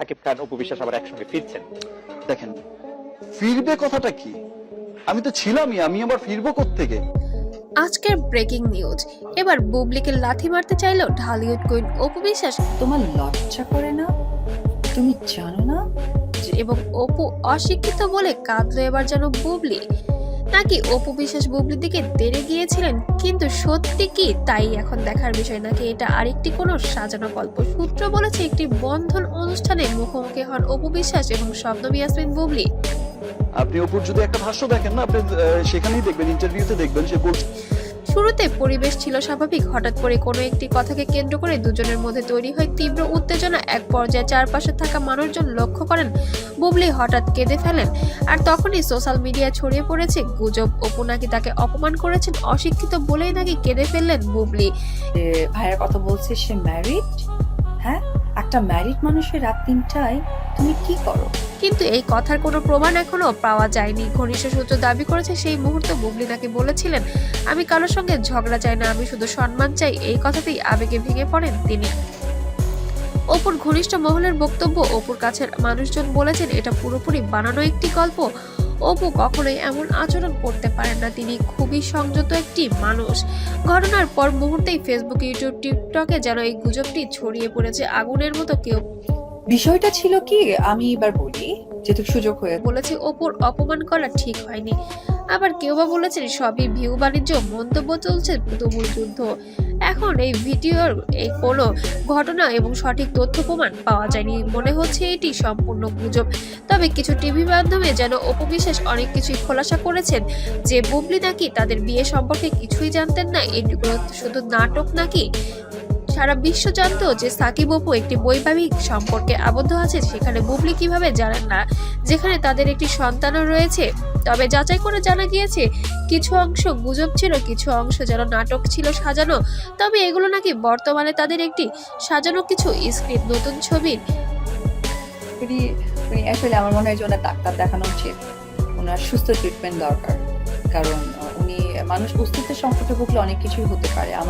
সাকিব খান অপু বিশ্বাস আবার একসঙ্গে ফিরছেন। দেখেন ফিরবে কথাটা কি? আমি তো ছিলামই আমি আবার ফিরবো থেকে আজকের ব্রেকিং নিউজ এবার বুবলিকে লাথি মারতে চাইলো ঢালিউড কুইন অপু বিশ্বাস। তোমার লজ্জা করে না? তুমি জানো না? এবং অপু অশিক্ষিত বলে কাঁদলো এবার যেন বুবলি। নাকি অপু বিশ্বাস বুবলির দিকে তেড়ে গিয়েছিলেন? কিন্তু সত্যি কি তাই এখন দেখার বিষয়? নাকি এটা আরেকটি কোনো সাজানো গল্প? সূত্র বলেছে একটি বন্ধন অনুষ্ঠানে মুখোমুখি হন অপু বিশ্বাস এবং শবনম ইয়াসমিন বুবলি। আপনি অপুর যদি একটা ভাষ্য দেখেন না, আপনি সেখানেই দেখবেন ইন্টারভিউতে দেখবেন, সে বলছে শুরুতে পরিবেশ ছিল স্বাভাবিক, হঠাৎ করে কোনো একটি কথাকে কেন্দ্র করে দুজনের মধ্যে তৈরি হয় তীব্র উত্তেজনা। এক পর্যায়ে চারপাশে থাকা মানুষজন লক্ষ্য করেন, বুবলি হঠাৎ কেঁদে ফেলেন আর তখনই সোশ্যাল মিডিয়া ছড়িয়ে পড়েছে, গুজব। অপু নাকি তাকে অপমান করেছেন, অশিক্ষিত বলেই নাকি কেঁদে ফেললেন বুবলি। ভাইয়ের কথা বলছে, সে ম্যারিড একটা ম্যারিড মানুষের রাত তিনটায় তুমি কি করো? কিন্তু এই কথার কোনো প্রমাণ এখনও পাওয়া যায়নি। ঘনিষ্ঠ সূত্র দাবি করেছে, সেই মুহূর্তে বুবলি নাকি বলেছিলেন, আমি কারোর সঙ্গে ঝগড়া চাই না, আমি শুধু সম্মান চাই। এই কথাতেই আবেগে ভেঙে পড়েন তিনি। অপুর ঘনিষ্ঠ মহলের বক্তব্য, অপুর কাছের মানুষজন বলেছেন, এটা পুরোপুরি বানানো একটি গল্প। অপু কখনোই এমন আচরণ করতে পারেন না। তিনি খুবই সংযত একটি মানুষ। ঘটনার পর মুহূর্তেই ফেসবুক ইউটিউব টিকটকে যেন এই গুজবটি ছড়িয়ে পড়েছে আগুনের মতো কেউ। বিষয়টা ছিল কি? আমি এবার বলি যেহেতু সুযোগ হয়ে বলেছে ওপর অপমান করা ঠিক হয়নি। আবার কেউ বা বলেছেন সবই ভিউ বাণিজ্য মন্তব্য চলছে তুমুল যুদ্ধ। এখন এই ভিডিওর এই কোনো ঘটনা এবং সঠিক তথ্য প্রমাণ পাওয়া যায়নি মনে হচ্ছে এটি সম্পূর্ণ গুজব। তবে কিছু টিভি মাধ্যমে যেন অপবিশ্বাস অনেক কিছুই খোলাসা করেছেন যে বুবলি নাকি তাদের বিয়ে সম্পর্কে কিছুই জানতেন না এগুলো শুধু নাটক নাকি? সারা বিশ্ব জানতো যে সাকিব অপু একটি বৈবাহিক সম্পর্কে আবদ্ধ আছে, সেখানে বুবলি কীভাবে জানেন না? যেখানে তাদের একটি সন্তানও রয়েছে। তবে যাচাই করে জানা গিয়েছে, কিছু অংশ গুজব ছিল, কিছু অংশ যেন নাটক ছিল সাজানো। তবে এগুলো নাকি বর্তমানে তাদের একটি সাজানো কিছু স্ক্রিপ্ট, নতুন উনি আসলে আমার মনে হয় যে ওনার ডাক্তার দেখানো উচিত। ওনার সুস্থ ট্রিটমেন্ট দরকার। কারণ উনি মানুষ অস্তিত্বের সংকটে ভুগলে অনেক কিছুই হতে পারে। আমার